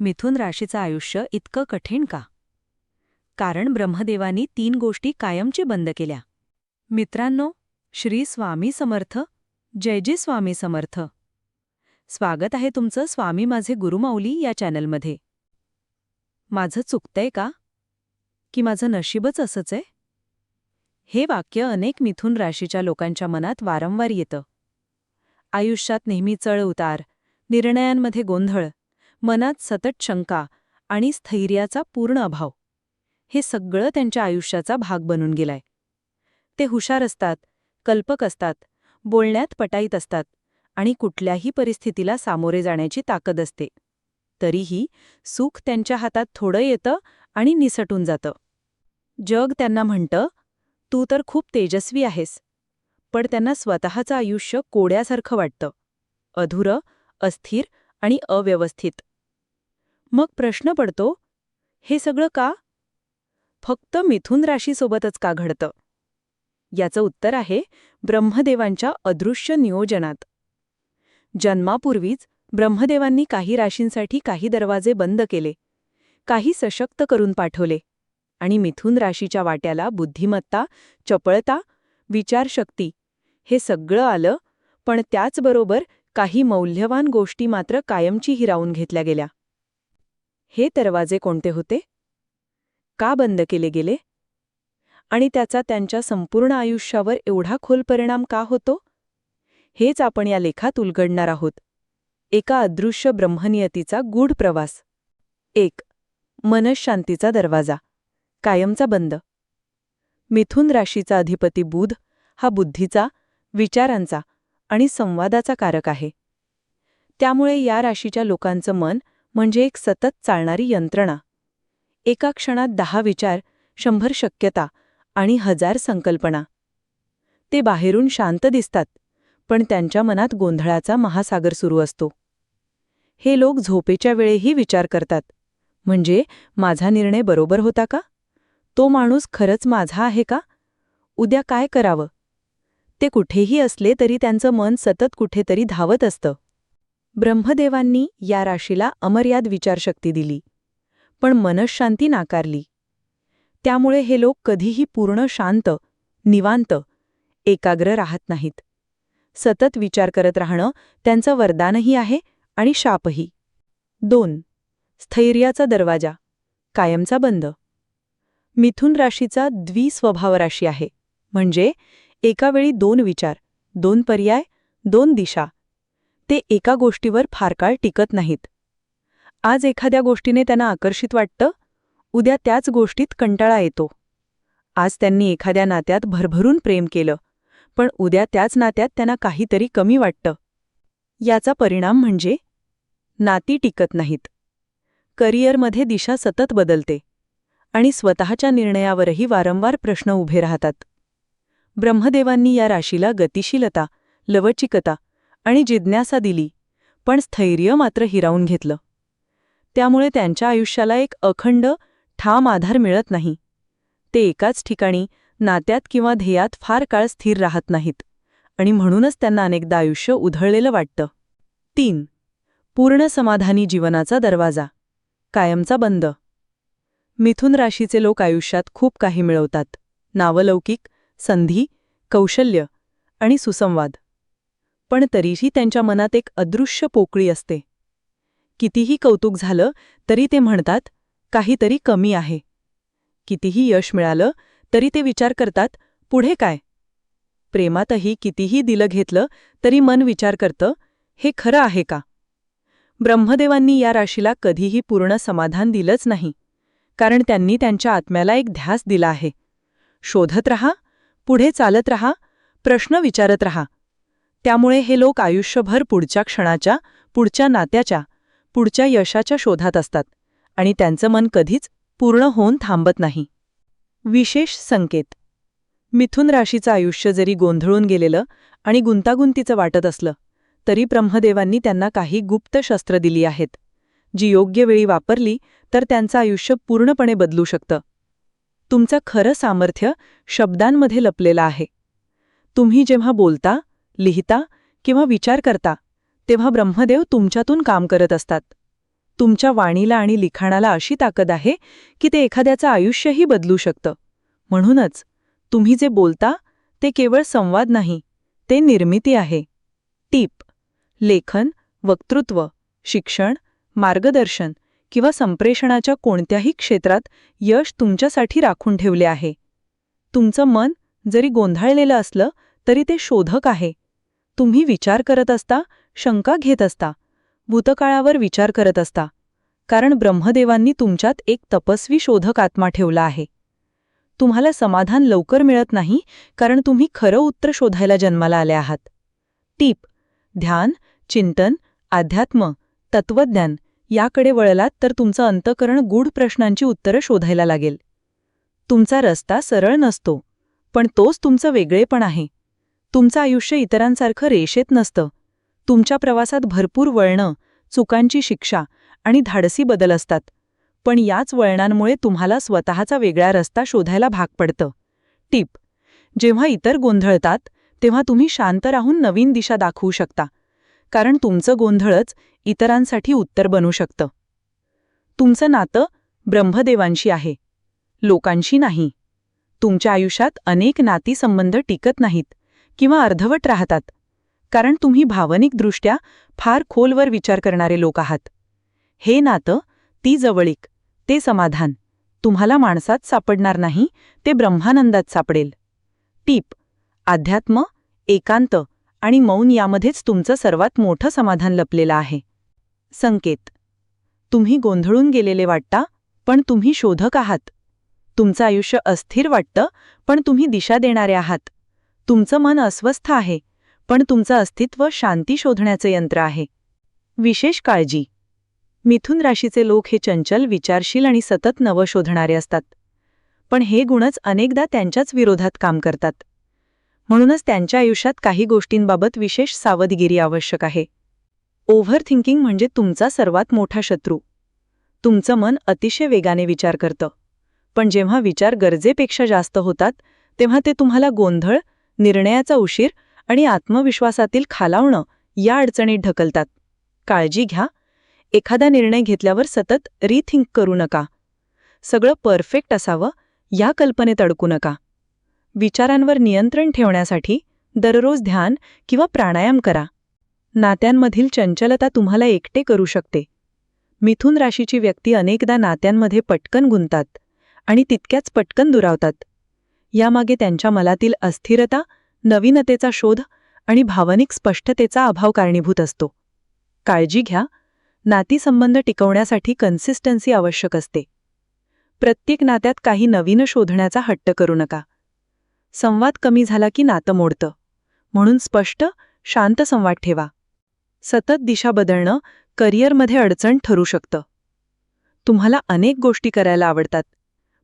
मिथुन राशीचं आयुष्य इतकं कठीण का? कारण ब्रह्मदेवानी तीन गोष्टी कायमची बंद केल्या. मित्रांनो श्री स्वामी समर्थ जय जे स्वामी समर्थ. स्वागत आहे तुमचं स्वामी माझे गुरुमाऊली या चॅनलमध्ये. माझं चुकतंय का? की माझं नशीबच असंच आहे? हे वाक्य अनेक मिथुन राशीच्या लोकांच्या मनात वारंवार येतं. आयुष्यात नेहमी चढ उतार निर्णयांमध्ये गोंधळ मनात सतत शंका आणि स्थैर्याचा पूर्ण अभाव. हे सगळं त्यांच्या आयुष्याचा भाग बनून गेलाय. ते हुशार असतात कल्पक असतात बोलण्यात पटाईत असतात आणि कुठल्याही परिस्थितीला सामोरे जाण्याची ताकद असते. तरीही सुख त्यांच्या हातात थोडं येतं आणि निसटून जातं. जग त्यांना म्हणतं तू तर खूप तेजस्वी आहेस. पण त्यांना स्वतःचं आयुष्य कोड्यासारखं वाटतं. अधुरं अस्थिर आणि अव्यवस्थित. मग प्रश्न पडतो हे सगळं का? फक्त मिथुन राशीसोबतच का घडतं? याचं उत्तर आहे ब्रह्मदेवांच्या अदृश्य नियोजनात. जन्मापूर्वीच ब्रह्मदेवांनी काही राशींसाठी काही दरवाजे बंद केले काही सशक्त करून पाठवले आणि मिथुन राशीच्या वाट्याला बुद्धिमत्ता चपळता विचारशक्ती हे सगळं आलं पण त्याचबरोबर काही मौल्यवान गोष्टी मात्र कायमची हिरावून घेतल्या गेल्या. हे दरवाजे कोणते होते? का बंद केले गेले? आणि त्याचा त्यांच्या संपूर्ण आयुष्यावर एवढा खोल परिणाम का होतो? हेच आपण या लेखात उलगडणार आहोत. एका अदृश्य ब्रह्मनियतीचा गूढ प्रवास. एक मनशांतीचा दरवाजा. कायमचा बंद. मिथुन राशीचा अधिपती बुध हा बुद्धीचा विचारांचा आणि संवादाचा कारक आहे. त्यामुळे या राशीच्या लोकांचं मन म्हणजे एक सतत चालणारी यंत्रणा. एका क्षणात दहा विचार शंभर शक्यता आणि हजार संकल्पना. ते बाहेरून शांत दिसतात पण त्यांच्या मनात गोंधळाचा महासागर सुरू असतो. हे लोक झोपेच्या वेळेही विचार करतात. म्हणजे माझा निर्णय बरोबर होता का? तो माणूस खरंच माझा आहे का? उद्या काय करावं? ते कुठेही असले तरी त्यांचं मन सतत कुठेतरी धावत असतं. ब्रह्मदेवांनी या राशीला अमर्याद विचारशक्ती दिली. पण मनशांती नाकारली. त्यामुळे हे लोक कधीही पूर्ण शांत निवांत एकाग्र राहत नाहीत. सतत विचार करत राहणं त्यांचं वरदानही आहे आणि शापही. दोन. स्थैर्याचा दरवाजा कायमचा बंद. मिथुन राशीचा द्विस्वभाव राशी आहे. म्हणजे एकावेळी दोन विचार दोन पर्याय दोन दिशा. ते एका गोष्टीवर फार काळ टिकत नाहीत. आज एखाद्या गोष्टीने त्यांना आकर्षित वाटतं उद्या त्याच गोष्टीत कंटाळा येतो. आज त्यांनी एखाद्या नात्यात भरभरून प्रेम केलं पण उद्या त्याच नात्यात त्यांना काहीतरी कमी वाटतं. याचा परिणाम म्हणजे नाती टिकत नाहीत. करिअरमध्ये दिशा सतत बदलते आणि स्वतःच्या निर्णयावरही वारंवार प्रश्न उभे राहतात. ब्रह्मदेवांनी या राशीला गतिशीलता लवचिकता आणि जिज्ञासा दिली पण स्थैर्य मात्र हिरावून घेतलं. त्यामुळे त्यांच्या आयुष्याला एक अखंड ठाम आधार मिळत नाही. ते एकाच ठिकाणी नात्यात किंवा ध्येयात फार काळ स्थिर राहत नाहीत आणि म्हणूनच त्यांना अनेकदा आयुष्य उधळलेलं वाटतं. तीन. पूर्ण समाधानी जीवनाचा दरवाजा. कायमचा बंद. मिथुन राशीचे लोक आयुष्यात खूप काही मिळवतात. नावलौकिक संधी कौशल्य आणि सुसंवाद. पण तरीही त्यांच्या मनात एक अदृश्य पोकळी असते. कितीही कौतुक झालं तरी ते म्हणतात काहीतरी कमी आहे. कितीही यश मिळालं तरी ते विचार करतात पुढे काय? प्रेमातही कितीही दिलं घेतलं तरी मन विचार करतं हे खरं आहे का? ब्रह्मदेवांनी या राशीला कधीही पूर्ण समाधान दिलंच नाही. कारण त्यांनी त्यांच्या आत्म्याला एक ध्यास दिला आहे. शोधत रहा पुढे चालत रहा प्रश्न विचारत रहा. त्यामुळे हे लोक आयुष्यभर पुढच्या क्षणाच्या पुढच्या नात्याच्या पुढच्या यशाच्या शोधात असतात आणि त्यांचं मन कधीच पूर्ण होऊन थांबत नाही. विशेष संकेत. मिथुन राशीचं आयुष्य जरी गोंधळून गेलेलं आणि गुंतागुंतीचं वाटत असलं तरी ब्रह्मदेवांनी त्यांना काही गुप्त शस्त्र दिली आहेत. जी योग्य वेळी वापरली तर त्यांचं आयुष्य पूर्णपणे बदलू शकतं. तुमचं खरं सामर्थ्य शब्दांमध्ये लपलेलं आहे. तुम्ही जेव्हा बोलता लिहिता किंवा विचार करता तेव्हा ब्रह्मदेव तुमच्यातून काम करत असतात. तुमच्या वाणीला आणि लिखाणाला अशी ताकद आहे की ते एखाद्याचं आयुष्यही बदलू शकतं. म्हणूनच तुम्ही जे बोलता ते केवळ संवाद नाही ते निर्मिती आहे. टीप लेखन वक्तृत्व शिक्षण मार्गदर्शन किंवा संप्रेषणाच्या कोणत्याही क्षेत्रात यश तुमच्यासाठी राखून ठेवले आहे. तुमचं मन जरी गोंधळलेलं असलं तरी ते शोधक आहे. तुम्ही विचार करत असता शंका घेत असता भूतकाळावर विचार करत असता कारण ब्रह्मदेवांनी तुमच्यात एक तपस्वी शोधक आत्मा ठेवला आहे. तुम्हाला समाधान लवकर मिळत नाही कारण तुम्ही खरं उत्तर शोधायला जन्माला आले आहात. टीप ध्यान चिंतन अध्यात्म तत्वज्ञान याकडे वळलात तर तुमचं अंतकरण गूढ प्रश्नांची उत्तरं शोधायला लागेल. तुमचा रस्ता सरळ नसतो पण तोच तुमचं वेगळेपण आहे. तुमचं आयुष्य इतरांसारखं रेषेत नसतं. तुमच्या प्रवासात भरपूर वळणं चुकांची शिक्षा आणि धाडसी बदल असतात. पण याच वळणांमुळे तुम्हाला स्वतःचा वेगळा रस्ता शोधायला भाग पडतं. टीप. जेव्हा इतर गोंधळतात तेव्हा तुम्ही शांत राहून नवीन दिशा दाखवू शकता. कारण तुमचं गोंधळच इतरांसाठी उत्तर बनू शकतं. तुमचं नातं ब्रह्मदेवांशी आहे. लोकांशी नाही. तुमच्या आयुष्यात अनेक नातीसंबंध टिकत नाहीत. किंवा अर्धवट राहतात कारण तुम्ही भावनिकदृष्ट्या फार खोलवर विचार करणारे लोक आहात. हे नातं ती जवळीक ते समाधान तुम्हाला माणसात सापडणार नाही ते ब्रह्मानंदात सापडेल. टीप अध्यात्म एकांत आणि मौन यामध्येच तुमचं सर्वात मोठं समाधान लपलेलं आहे. संकेत तुम्ही गोंधळून गेलेले वाटता पण तुम्ही शोधक आहात. तुमचं आयुष्य अस्थिर वाटतं पण तुम्ही दिशा देणारे आहात. तुमचं मन अस्वस्थ आहे पण तुमचं अस्तित्व शांती शोधण्याचं यंत्र आहे. विशेष काळजी. मिथुन राशीचे लोक हे चंचल विचारशील आणि सतत नवं शोधणारे असतात. पण हे गुणच अनेकदा त्यांच्याच विरोधात काम करतात. म्हणूनच त्यांच्या आयुष्यात काही गोष्टींबाबत विशेष सावधगिरी आवश्यक आहे. ओव्हर थिंकिंग म्हणजे तुमचा सर्वात मोठा शत्रू. तुमचं मन अतिशय वेगाने विचार करतं. पण जेव्हा विचार गरजेपेक्षा जास्त होतात तेव्हा ते तुम्हाला गोंधळ निर्णयाचा उशीर आणि आत्मविश्वासातील खालावणं या अडचणीत ढकलतात. काळजी घ्या. एखादा निर्णय घेतल्यावर सतत रिथिंक करू नका. सगळं परफेक्ट असावं या कल्पनेत अडकू नका. विचारांवर नियंत्रण ठेवण्यासाठी दररोज ध्यान किंवा प्राणायाम करा. नात्यांमधील चंचलता तुम्हाला एकटे करू शकते. मिथुन राशीची व्यक्ती अनेकदा नात्यांमध्ये पटकन गुंतात आणि तितक्याच पटकन दुरावतात. यामागे त्यांच्या मनातील अस्थिरता नवीनतेचा शोध आणि भावनिक स्पष्टतेचा अभाव कारणीभूत असतो. काळजी घ्या. नातीसंबंध टिकवण्यासाठी कन्सिस्टन्सी आवश्यक असते. प्रत्येक नात्यात काही नवीन शोधण्याचा हट्ट करू नका. संवाद कमी झाला की नातं मोडतं. म्हणून स्पष्ट शांत संवाद ठेवा. सतत दिशा बदलणं करिअरमध्ये अडचण ठरू शकतं. तुम्हाला अनेक गोष्टी करायला आवडतात.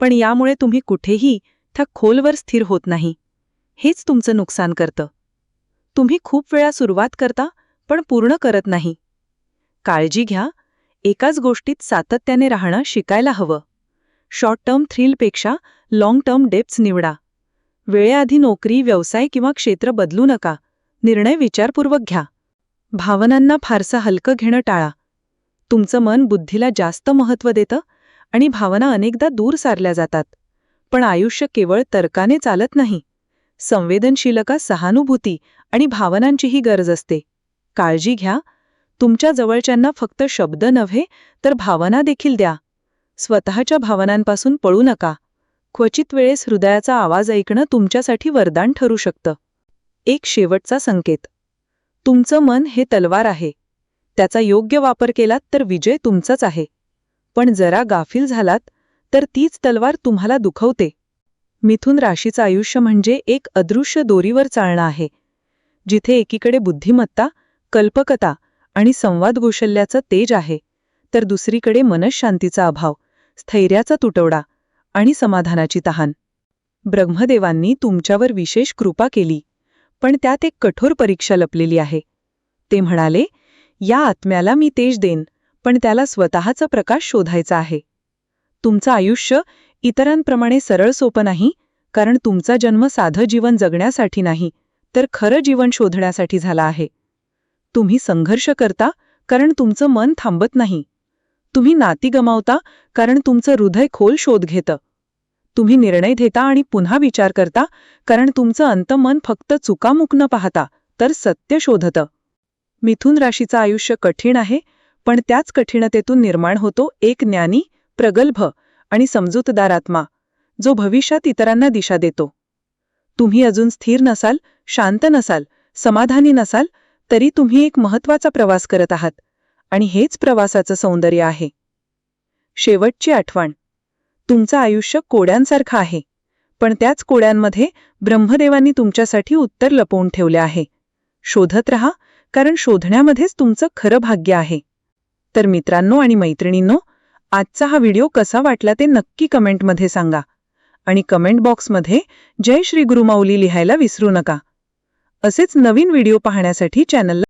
पण यामुळे तुम्ही कुठेही त्या खोलवर स्थिर होत नाही. हेच तुमचं नुकसान करतं. तुम्ही खूप वेळा सुरुवात करता पण पूर्ण करत नाही. काळजी घ्या. एकाच गोष्टीत सातत्याने राहणं शिकायला हवं. शॉर्ट टर्म थ्रिलपेक्षा लाँग टर्म डेप्स निवडा. वेळेआधी नोकरी व्यवसाय किंवा क्षेत्र बदलू नका. निर्णय विचारपूर्वक घ्या. भावनांना फारसं हलकं घेणं टाळा. तुमचं मन बुद्धीला जास्त महत्त्व देतं आणि भावना अनेकदा दूर सारल्या जातात. पण आयुष्य केवळ तर्काने चालत नाही. संवेदनशीलका सहानुभूती आणि भावनांचीही गरज असते. काळजी घ्या. तुमच्या जवळच्यांना फक्त शब्द नव्हे तर भावना देखील द्या. स्वतःच्या भावनांपासून पळू नका. क्वचित वेळेस हृदयाचा आवाज ऐकणं तुमच्यासाठी वरदान ठरू शकतं. एक शेवटचा संकेत. तुमचं मन हे तलवार आहे. त्याचा योग्य वापर केलात तर विजय तुमचाच आहे. पण जरा गाफील झालात तर तीच तलवार तुम्हाला दुखवते. मिथुन राशीचं आयुष्य म्हणजे एक अदृश्य दोरीवर चालणं आहे जिथे एकीकडे बुद्धिमत्ता कल्पकता आणि संवाद कौशल्याचं तेज आहे तर दुसरीकडे मनशांतीचा अभाव स्थैर्याचा तुटवडा आणि समाधानाची तहान. ब्रह्मदेवांनी तुमच्यावर विशेष कृपा केली पण त्यात एक कठोर परीक्षा लपलेली आहे. ते म्हणाले या आत्म्याला मी तेज देन पण त्याला स्वतःचा प्रकाश शोधायचा आहे. तुमचं आयुष्य इतरांप्रमाणे सरळ सोपं नाही कारण तुमचा जन्म साधं जीवन जगण्यासाठी नाही तर खरं जीवन शोधण्यासाठी झाला आहे. तुम्ही संघर्ष करता कारण तुमचं मन थांबत नाही. तुम्ही नाती गमावता कारण तुमचं हृदय खोल शोध घेतं. तुम्ही निर्णय घेता आणि पुन्हा विचार करता कारण तुमचं अंतमन फक्त चुकामुक न पाहता तर सत्य शोधतं. मिथुन राशीचं आयुष्य कठीण आहे पण त्याच कठीणतेतून निर्माण होतो एक ज्ञानी प्रगल्भ आणि समजूतदार आत्मा जो भविष्यात इतरांना दिशा देतो. तुम्ही अजून स्थिर नसाल शांत नसाल समाधानी नसाल तरी तुम्ही एक महत्त्वाचा प्रवास करत आहात आणि हेच प्रवासाचं सौंदर्य आहे. शेवटची आठवण. तुमचं आयुष्य कोड्यांसारखं आहे पण त्याच कोड्यांमध्ये ब्रह्मदेवांनी तुमच्यासाठी उत्तर लपवून ठेवले आहे. शोधत रहा कारण शोधण्यामध्येच तुमचं खरं भाग्य आहे. तर मित्रांनो आणि मैत्रिणींनो आजचा हा व्हिडिओ कसा वाटला ते नक्की कमेंटमध्ये सांगा. आणि कमेंट बॉक्समध्ये जय श्री गुरुमाऊली लिहायला विसरू नका. असेच नवीन व्हिडिओ पाहण्यासाठी चॅनलला